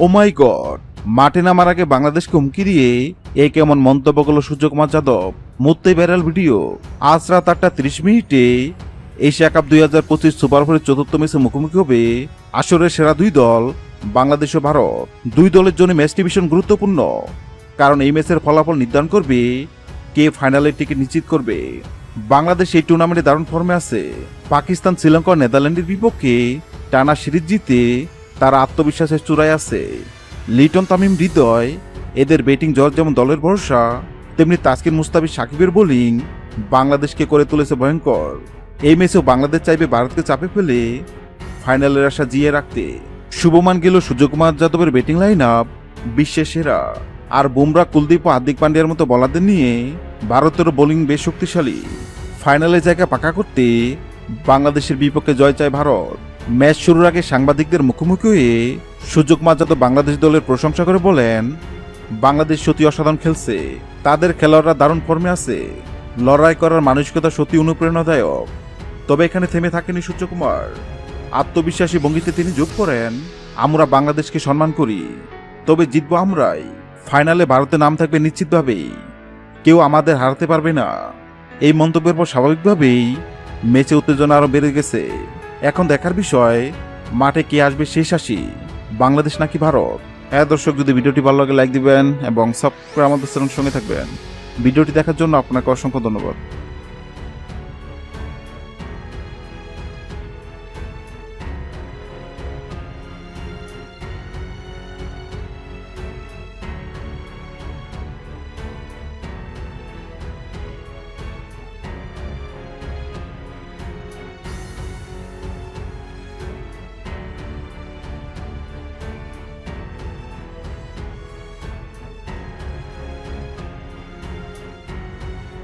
ও মাই god মাঠে নামার আগে বাংলাদেশকে হুমকি দিয়ে এই কেমন মন্তব্য করল সূর্যকুমার যাদব? মুহূর্তে ভাইরাল ভিডিও আজ রাত আটটা ত্রিশ মিনিটে এশিয়া কাপ দুই হাজার পঁচিশ সুপার ফোরের চতুর্থ ম্যাচে মুখোমুখি হবে আসরের সেরা দুই দল, বাংলাদেশ ও ভারত। দুই দলের জন্য ম্যাচটি ভীষণ গুরুত্বপূর্ণ, কারণ এই ম্যাচের ফলাফল নির্ধারণ করবে কে ফাইনালের টিকিট নিশ্চিত করবে। বাংলাদেশ এই টুর্নামেন্টে দারুণ ফর্মে আছে। পাকিস্তান, শ্রীলঙ্কা নেদারল্যান্ডের বিপক্ষে টানা সিরিজ জিতে তারা আত্মবিশ্বাসের চূড়ায় আছে। লিটন, তামিম, হৃদয়, এদের ব্যাটিং জল যেমন দলের ভরসা, তেমনি তাসকিন মুস্তাফি সাকিবের বোলিং বাংলাদেশকে করে তুলেছে ভয়ঙ্কর। এই ম্যাচেও বাংলাদেশ চাইবে ভারতকে চাপে ফেলে ফাইনালের আশা জিয়ে রাখতে। শুভমান গেল সূর্যকুমার যাদবের ব্যাটিং লাইন আপ বিশ্বের সেরা। আর বুমরা, কুলদীপ ও হার্দিক পান্ডিয়ার মতো বলাদের নিয়ে ভারতেরও বোলিং বেশ শক্তিশালী। ফাইনালে জায়গা পাকা করতে বাংলাদেশের বিপক্ষে জয় চায় ভারত। ম্যাচ শুরুর আগে সাংবাদিকদের মুখোমুখি হয়ে সূর্যকুমার যাদব বাংলাদেশ দলের প্রশংসা করে বলেন, বাংলাদেশ সত্যি অসাধারণ খেলছে। তাদের খেলোয়াড়রা দারুণ ফর্মে আছে। লড়াই করার মানসিকতা সত্যি অনুপ্রেরণাদায়ক। তবে এখানে থেমে থাকেনি সূর্যকুমার আত্মবিশ্বাসী ভঙ্গিতে তিনি যোগ করেন, আমরা বাংলাদেশকে সম্মান করি। তবে জিতবো আমরাই। ফাইনালে ভারতে নাম থাকবে নিশ্চিতভাবেই। কেউ আমাদের হারাতে পারবে না। এই মন্তব্যের পর স্বাভাবিকভাবেই ম্যাচে উত্তেজনা আরও বেড়ে গেছে। এখন দেখার বিষয়, মাঠে কে আসবে শেষ আসি বাংলাদেশ নাকি ভারত? হ্যাঁ দর্শক, যদি ভিডিওটি ভালো লাগে, লাইক দিবেন এবং সাবস্ক্রাইব আমাদের সঙ্গে থাকবেন। ভিডিওটি দেখার জন্য আপনাকে অসংখ্য ধন্যবাদ।